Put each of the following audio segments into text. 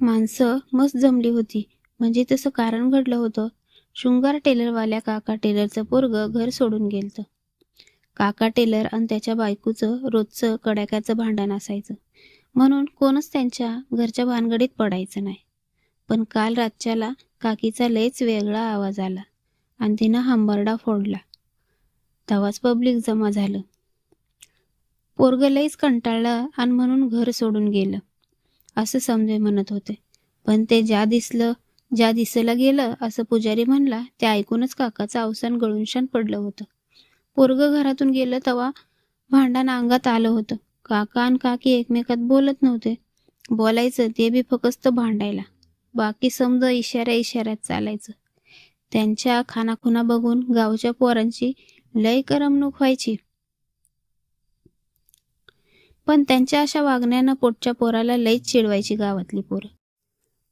माणसं मस्त जमली होती. म्हणजे तसं कारण घडलं होतं. शृंगार टेलरवाल्या काका टेलरचं पोरग घर सोडून गेलतं. काका टेलर आणि त्याच्या बायकोचं रोजचं कडाक्याचं भांडण असायचं. म्हणून कोणच त्यांच्या घरच्या भानगडीत पडायचं नाही. पण काल रातच्याला काकीचा लयच वेगळा आवाज आला. आणि तिनं हांबरडा फोडला. तेव्हाच पब्लिक जमा झालं. पोरग लयच कंटाळलं आणि म्हणून घर सोडून गेलं. असं समजे म्हणत होते. पण ते ज्या दिसलं ज्या दिसेला गेलं असं पुजारी म्हणला ते ऐकूनच काकाचं अवसान गळूनशान पडलं होतं. पोरग घरातून गेलं तेव्हा भांडण अंगात आलं होतं. काका आणि काकी एकमेकात बोलत नव्हते. बोलायचं ते बी फक्त भांडायला. बाकी समज इशाऱ्या इशाऱ्यात चालायचं. त्यांच्या खानाखुना बघून गावच्या पोरांची लय करमणूक व्हायची. पण त्यांच्या अशा वागण्यानं पोटच्या पोराला लईच चिडवायची गावातली पोरं.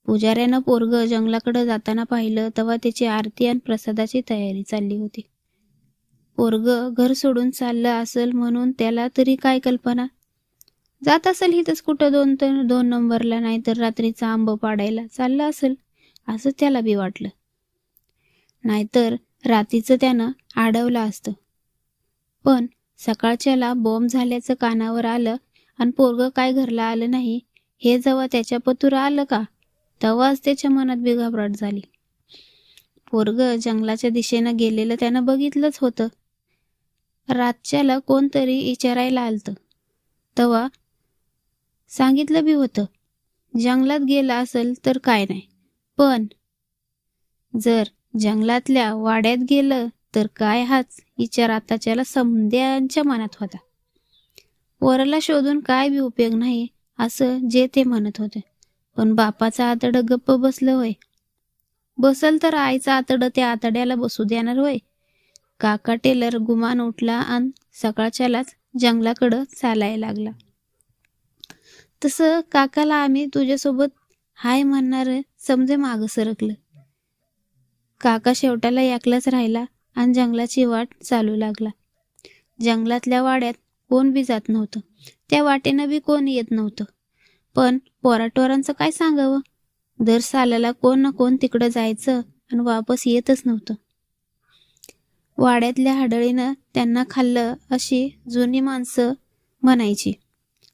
पुजाऱ्यानं पोरग जंगलाकडे जाताना पाहिलं तेव्हा त्याची आरती आणि प्रसादाची तयारी चालली होती. पोरग घर सोडून चाललं असेल म्हणून त्याला तरी काय कल्पना? जात असेल हिथंच कुठं दोन तर दोन नंबरला नाही तर रात्रीचा आंब पाडायला चाललं असेल असं त्याला बी वाटलं. नाहीतर रात्रीचं त्यानं आडवलं असतं. पण सकाळच्याला बॉम्ब झाल्याचं कानावर आलं आणि पोरग काय घरला आलं नाही हे जेव्हा त्याच्या पतुरा आलं का तेव्हाच त्याच्या मनात बी झाली. पोरग जंगलाच्या दिशेनं गेलेलं त्यानं बघितलंच होतं. रातच्याला कोणतरी विचारायला आलतं. तेव्हा सांगितलं बी होतं जंगलात गेला असेल तर काय नाही पण जर जंगलातल्या वाड्यात गेलं तर काय हाच विचार आताच्याला समद्यांच्या मनात होता. वराला शोधून काय बी उपयोग नाही असं जे ते म्हणत होते. पण बापाचा आतडं गप्प बसलं होय. बसल तर आईचा आतडं त्या आतड्याला बसू देणार होय. काका टेलर गुमान उठला आणि सकाळच्यालाच जंगलाकडं चालायला लागला. तसं काकाला आम्ही तुझ्यासोबत हाय म्हणणार समजे माग सरकलं. काका शेवटाला एकलाच राहिला आणि जंगलाची वाट चालू लागला. जंगलातल्या वाड्यात कोण बी जात नव्हतं. त्या वाटेनं बी कोण येत नव्हतं. पण पोराटोरांचं काय सांगावं? दर सालाला कोण ना कोण तिकडं जायचं आणि वापस येतच नव्हतं. वाड्यातल्या हाडळीनं त्यांना खाल्लं अशी जुनी माणसं म्हणायची.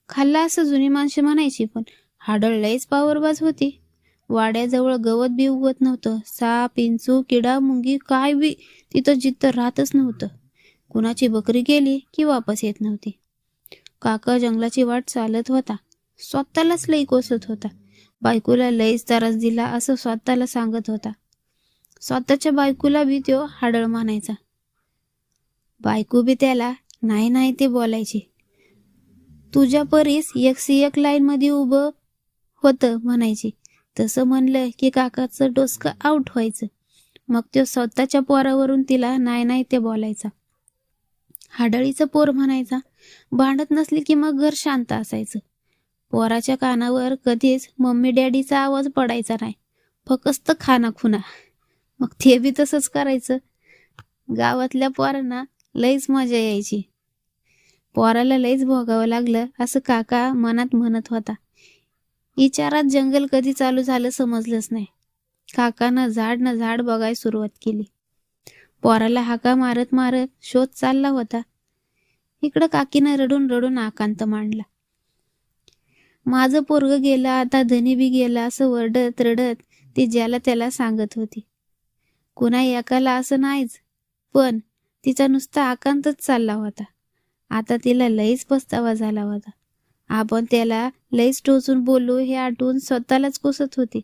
खाल्लं असं जुनी माणसं म्हणायची पण हाडळ लयच पावरबाज होती. वाड्याजवळ गवत बी उगवत नव्हतं. साप इंचू किडा मुंगी काय बी तिथं जिथं राहतच नव्हतं. कुणाची बकरी गेली की वापस येत नव्हती. काका जंगलाची वाट चालत होता. स्वतःलाच लई कोसत होता. बायकोला लईच त्रास दिला असं स्वतःला सांगत होता. स्वतःच्या बायकोला बी तो हाडळ मानायचा. बायको बी त्याला नाही नाही ते बोलायची. तुझ्या परीस एक सी एक लाईन मध्ये उभं होतं म्हणायची. तसं म्हणलं की काकाचं डोसकं आउट व्हायचं. मग तो स्वतःच्या पोरावरून तिला नाही नाही ते बोलायचा. हाडळीचं पोर म्हणायचा. भांडत नसली की मग घर शांत असायचं. पोराच्या कानावर कधीच मम्मी डॅडीचा आवाज पडायचा नाही. फक्त खाना खुना. मग ते बी तसंच करायचं. गावातल्या पोरांना लईच मजा यायची. पोराला लईच भोगावं लागलं असं काका मनात म्हणत होता. विचारात जंगल कधी चालू झालं समजलंच नाही. काकानं झाड न झाड बघाय सुरुवात केली. पोराला हाका मारत मारत शोध चालला होता. इकडं काकीनं रडून रडून आकांत मांडला. माझं पोरग गेलं आता धनी बी गेला असं वरडत रडत ती ज्याला त्याला सांगत होती. कुणा एकाला असं नाहीच पण तिचा नुसता आकांतच चालला होता. आता तिला लईच पस्तावा झाला होता. आपण त्याला लईच टोचून बोलू हे आठवून स्वतःलाच कोसत होती.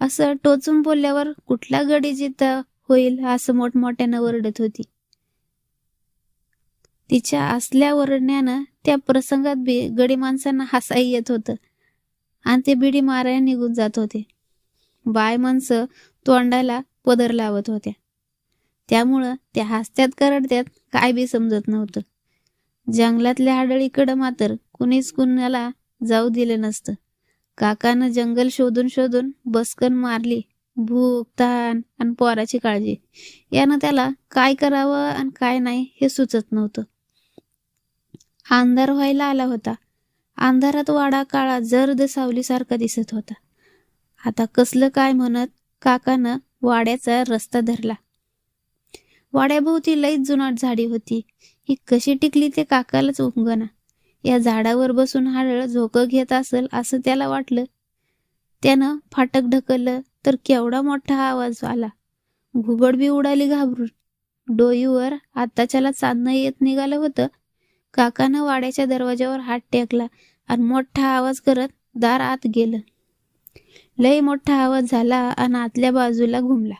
असं टोचून बोलल्यावर कुठला गडी जिथं होईल असं मोठमोठ्यानं ओरडत होती. तिच्या असल्या ओरडण्यानं त्या प्रसंगात बी गडी माणसांना हसाई येत होतं आणि ते बिडी मारायला निघून जात होते. बाय माणसं तोंडाला पदर लावत होत्या. त्यामुळं त्या हसत्यात करडत्यात काय बी समजत नव्हतं. जंगलातल्या हाडळीकडं मात्र कुणीच कुणाला जाऊ दिलं नसतं. काकानं जंगल शोधून शोधून बसकन मारली. भूक ताण आणि पोराची काळजी. यानं त्याला काय करावं आणि काय नाही हे सुचत नव्हतं. अंधार व्हायला आला होता. अंधारात वाडा काळा जर्द सावलीसारखा दिसत होता. आता कसलं काय म्हणत काकानं वाड्याचा रस्ता धरला. वाड्याभोवती लईच जुनाट झाडी होती. ही कशी टिकली ते काकालाच उमगना. या झाडावर बसून हाडळ झोकं घेत असेल असं त्याला वाटलं. त्यानं फाटक ढकललं तर केवढा मोठा आवाज आला. घुबड बी उडाली घाबरून. डोईवर आत्ताच्याला चांदणं येत निघालं होतं. काकानं वाड्याच्या दरवाज्यावर हात टेकला आणि मोठा आवाज करत दार आत गेलं. लय मोठा आवाज झाला आणि आतल्या बाजूला घुमला.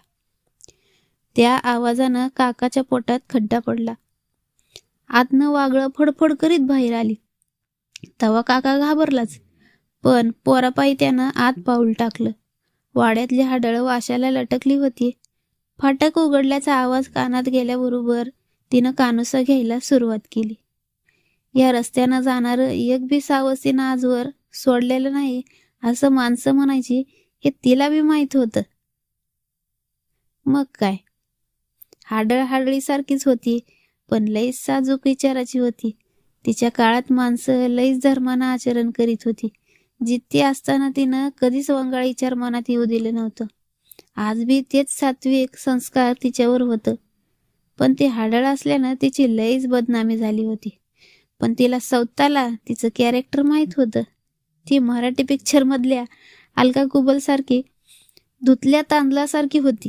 त्या आवाजानं काकाच्या पोटात खड्डा पडला. आतनं वागळं फडफड करीत बाहेर आली. तवा काका घाबरलाच पण पोरापायी त्यानं आत पाऊल टाकलं. वाड्यातली हाडळं वाशाला लटकली होती. फाटक उघडल्याचा आवाज कानात गेल्याबरोबर तिनं कानुसा घ्यायला सुरुवात केली. या रस्त्यानं जाणारं एक बी सावसीनं आजवर सोडलेलं नाही असं माणसं म्हणायची हे तिला बी माहीत होतं. मग काय? हाडळ हाडळीसारखीच होती पण लईच साजूक विचाराची होती. तिच्या काळात माणसं लईच धर्मानं आचरण करीत होती. जित्ती असताना तिनं कधीच वंगाळ विचार मनात येऊ दिलं नव्हतं. आज बी तेच सात्विक संस्कार तिच्यावर होतं. पण ती हाडळ असल्यानं तिची लयच बदनामी झाली होती. पण तिला सौताला तिचं कॅरेक्टर माहीत होतं. ती मराठी पिक्चर मधल्या अलका कुबल सारखी धुतल्या तांदळासारखी होती.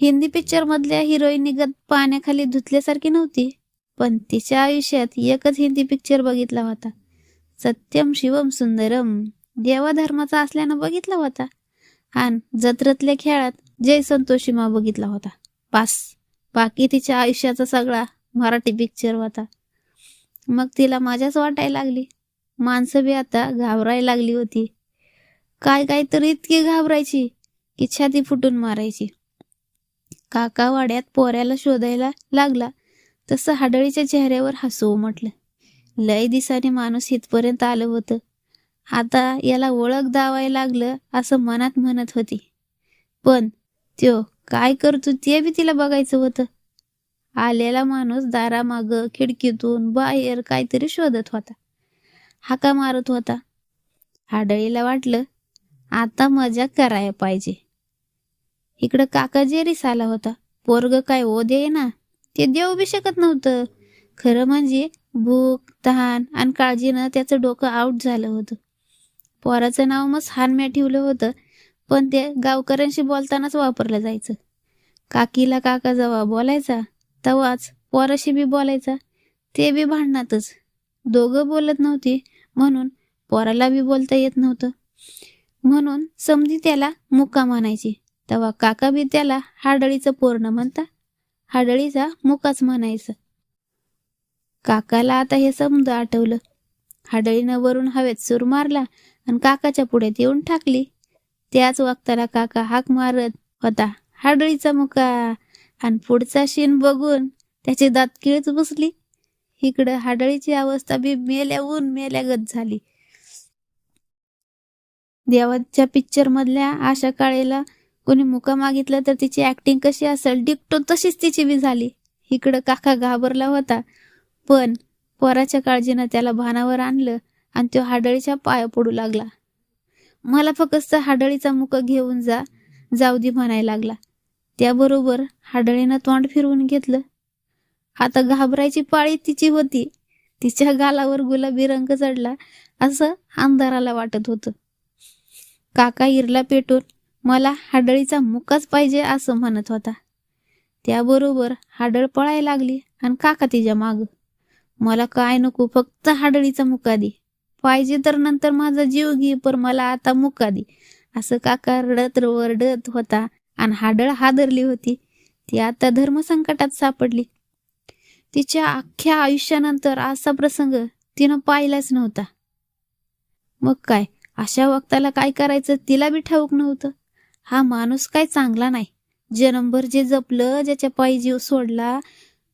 हिंदी पिक्चर मधल्या हिरोईनिगत पाण्याखाली धुतल्यासारखी नव्हती पण तिच्या आयुष्यात एकच हिंदी पिक्चर बघितला होता. सत्यम शिवम सुंदरम. देवाधर्माचा असल्यानं बघितला होता. आणि जत्रेतल्या खेळात जय संतोषीमा बघितला होता. पास बाकी तिच्या आयुष्याचा सगळा मराठी पिक्चर होता. मग तिला माझ्याच वाटायला लागली. माणसं बी आता घाबरायला लागली होती. काय काय तर इतकी घाबरायची की छाती फुटून मारायची. काका वाड्यात पोऱ्याला शोधायला लागला. तसं हाडळीच्या चेहऱ्यावर हसू म्हटलं. लय दिसाने माणूस इथपर्यंत आलं होतं. आता याला ओळख दावायला लागलं असं मनात म्हणत होती. पण त्यो काय करतो ते बी तिला बघायचं होतं. आलेला माणूस दारामाग खिडकीतून बाहेर काहीतरी शोधत होता. हाका मारत होता. हाडळीला वाटलं आता मजा करायला पाहिजे. इकडं काका जेरीस आला होता. पोरग काय ओ दे ना ते देऊ बी शकत नव्हतं. खरं म्हणजे भूक तहान आणि काळजीनं त्याचं डोकं आऊट झालं होतं. पोराचं नाव मग हानम्या ठेवलं होतं पण ते गावकऱ्यांशी बोलतानाच वापरलं जायचं. काकीला काका जेव्हा बोलायचा तवाच पोराशी बी बोलायचा ते बी भांडणातच. दोघं बोलत नव्हती म्हणून पोराला बी बोलता येत नव्हतं. म्हणून समधी त्याला मुक्का म्हणायची तेव्हा काका बी त्याला हाडळीचं पूर्ण म्हणता. हाडळीचा मुकाच म्हणायचं. काकाला आता हे समज आठवलं. हाडळीनं वरून हवेत सूर मारला आणि काकाच्या पुढ्यात येऊन टाकली त्याच वक्ताला काका हाक मारत होता हाडळीचा मुका. आणि पुढचा शीन बघून त्याची दात किळच बसली. इकडं हाडळीची अवस्था बी मेल्याहून मेल्यागत झाली. देवाच्या पिक्चर मधल्या आशा काळेला कोणी मुका मागितलं तर तिची ऍक्टिंग कशी असेल डिक्टो तशीच तिची बी झाली. इकडं काका घाबरला होता. पण पोराच्या काळजीनं त्याला भानावर आणलं आणि तो हाडळीच्या पाया पडू लागला. मला फक्त हाडळीचा मुख घेऊन जा जाऊ दे म्हणायला लागला. त्याबरोबर हाडळीनं तोंड फिरवून घेतलं. आता घाबरायची पाळी तिची होती. तिच्या गालावर गुलाबी रंग चढला असं अंधाराला वाटत होतं. काका इरला पेटून मला हाडळीचा मुकाच पाहिजे असं म्हणत होता. त्याबरोबर हाडळ पळायला लागली आणि काका तिच्या माग मला काय नको फक्त हाडळीचा मुका दे. पाहिजे तर नंतर माझा जीव घे पर मला आता मुका दे. असं काका रडत वरडत होता आणि हाडळ हादरली होती. ती आता धर्मसंकटात सापडली. तिच्या अख्ख्या आयुष्यानंतर असा प्रसंग तिनं पाहिलाच नव्हता. मग काय अशा वक्ताला काय करायचं तिला बी ठाऊक नव्हतं. हा माणूस काय चांगला नाही. जन्मभर जे जपलं ज्याच्या पायी जीव सोडला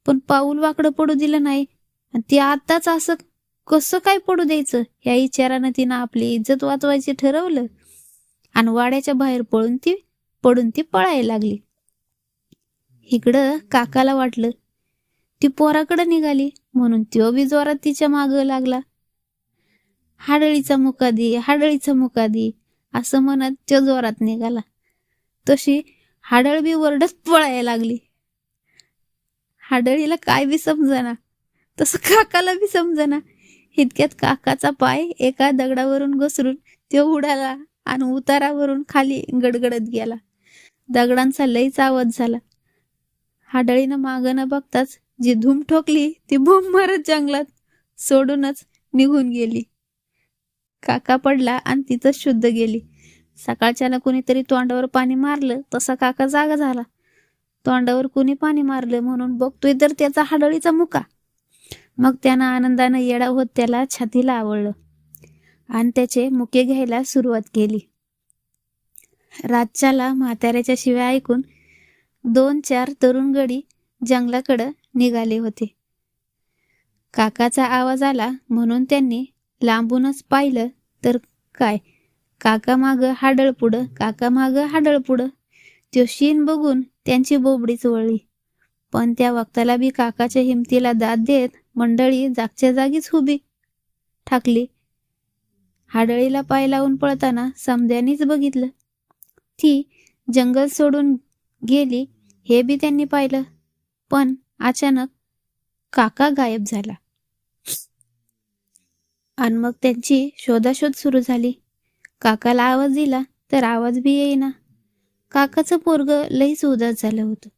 पण पाऊल वाकडं पडू दिलं नाही. आणि ते आताच असं कसं काय पडू द्यायचं? या विचारानं तिनं आपली इज्जत वाचवायची ठरवलं. आणि वाड्याच्या बाहेर पळून ती पडून ती पळायला लागली. इकडं काकाला वाटलं ती पोराकडं निघाली म्हणून तो बी जोरात तिच्या माग लागला. हाडळीचा मुका दे हाडळीचा मुका दे असं म्हणत तो जोरात निघाला. तशी हाडळ बी वरडत पळायला लागली. हाडळीला काय बी समजना. तसं काकाला बी समजना. इतक्यात काकाचा पाय एका दगडावरून घसरून तो उडाला आणि उतारावरून खाली गडगडत गेला. दगडांचा लईच आवाज झाला. हाडळीनं मागं न बघताच जी धूम ठोकली ती भूम मारत जंगलात सोडूनच निघून गेली. काका पडला आणि तिथंच शुद्ध गेली. सकाळच्यानं कुणीतरी तोंडावर पाणी मारलं तसा काका जागा झाला. तोंडावर कुणी पाणी मारलं म्हणून बघतोय तर त्याचा हाडळीचा मुका. मग त्यानं आनंदानं येडा होत त्याला छातीला आवडलं आणि त्याचे मुके घ्यायला सुरुवात केली. रातच्याला म्हाताऱ्याच्या शिव्या ऐकून दोन चार तरुण गडी जंगलाकडं निघाले होते. काकाचा आवाज आला म्हणून त्यांनी लांबूनच पाहिलं तर काय? काका माग हाडळ पुढं काका माग हाडळ पुढं. त्यो शीन बघून त्यांची बोबडीच वळली. पण त्या वक्ताला बी काकाच्या हिमतीला दाद देत मंडळी जागच्या जागीच उभी ठाकली. हाडळीला पाय लावून पळताना समद्यानीच बघितलं. ती जंगल सोडून गेली हे बी त्यांनी पाहिलं. पण अचानक काका गायब झाला. आणि मग त्यांची शोधाशोध सुरू झाली. काकाला आवाज दिला तर आवाज बी येईना. काकाचं पोरग लईच उदास झालं होतं.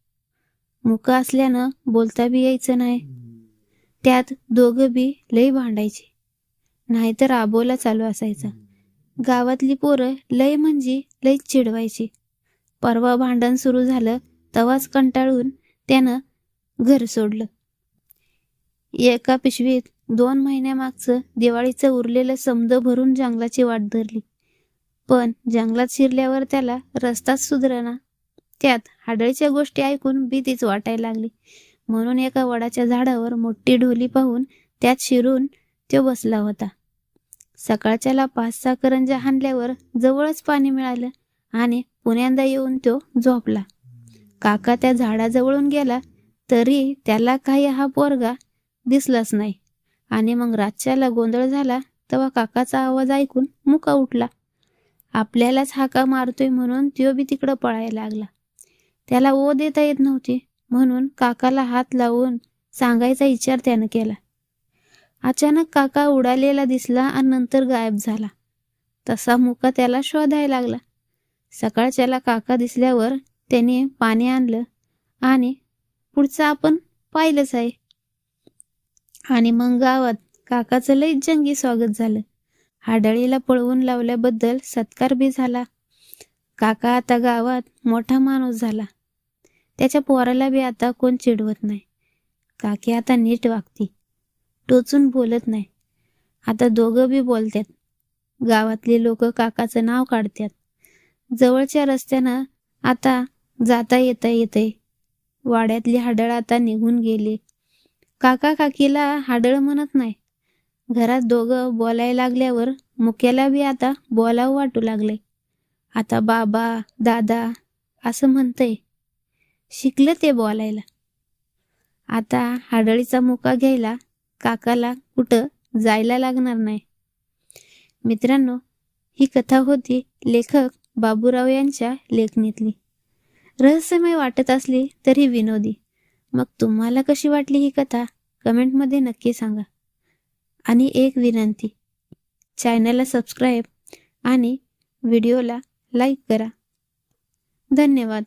मुका असल्यानं बोलता बी यायचं नाही. त्यात दोघं बी लई भांडायचे. नाहीतर आबोला चालू असायचा. गावातली पोरं लय म्हणजे लय चिडवायची. परवा भांडण सुरू झालं तवाच कंटाळून त्यानं घर सोडलं. एका पिशवीत दोन महिन्यामागचं दिवाळीचं उरलेलं समद भरून जंगलाची वाट धरली. पण जंगलात शिरल्यावर त्याला रस्ताच सुधरना. त्यात हाडळीच्या गोष्टी ऐकून भीतीच वाटायला लागली. म्हणून एका वडाच्या झाडावर मोठी ढोली पाहून त्यात शिरून तो बसला होता. सकाळच्याला पाच सहा करंजा हाणल्यावर जवळच पाणी मिळालं आणि पुण्यांदा येऊन तो झोपला. काका त्या झाडाजवळून गेला तरी त्याला काही हा पोरगा दिसलाच नाही. आणि मग रातच्याला गोंधळ झाला तेव्हा काकाचा आवाज ऐकून मुका उठला. आपल्यालाच हाका मारतोय म्हणून त्यो बी तिकडं पळायला लागला. त्याला ओ देता येत नव्हती. म्हणून काकाला हात लावून सांगायचा विचार त्यानं केला. अचानक काका उडालेला दिसला आणि नंतर गायब झाला. तसा मुका त्याला शोधायला लागला. सकाळच्याला काका दिसल्यावर त्याने पाणी आणलं आणि पुढचं आपण पाहिलंच आहे. आणि मग गावात काकाचं लई जंगी स्वागत झालं. हाडळीला पळवून लावल्याबद्दल सत्कार बी झाला. काका आता गावात मोठा माणूस झाला. त्याच्या पोराला बी आता कोण चिडवत नाही. काकी आता नीट वागती. टोचून बोलत नाही. आता दोघं बी बोलतात गावातली लोक काकाचं नाव काढतात जवळच्या रस्त्यानं आता जाता येता येते वाड्यातली हाडळ आता निघून गेली. काका काकीला हाडळ म्हणत नाही. घरात दोघं बोलायला लागल्यावर मुक्याला बी आता बोलावं वाटू लागले आता बाबा दादा असं म्हणतंय. शिकलं ते बोलायला. आता हाडळीचा मुका घ्यायला काकाला कुठं जायला लागणार नाही. मित्रांनो ही कथा होती लेखक बाबूराव यांच्या लेखणीतली. रहस्यमय वाटत असली तरी विनोदी. मग तुम्हाला कशी वाटली ही कथा? कमेंटमध्ये नक्की सांगा. आणि एक विनंती चॅनलला सबस्क्राईब आणि व्हिडिओला लाईक करा. धन्यवाद.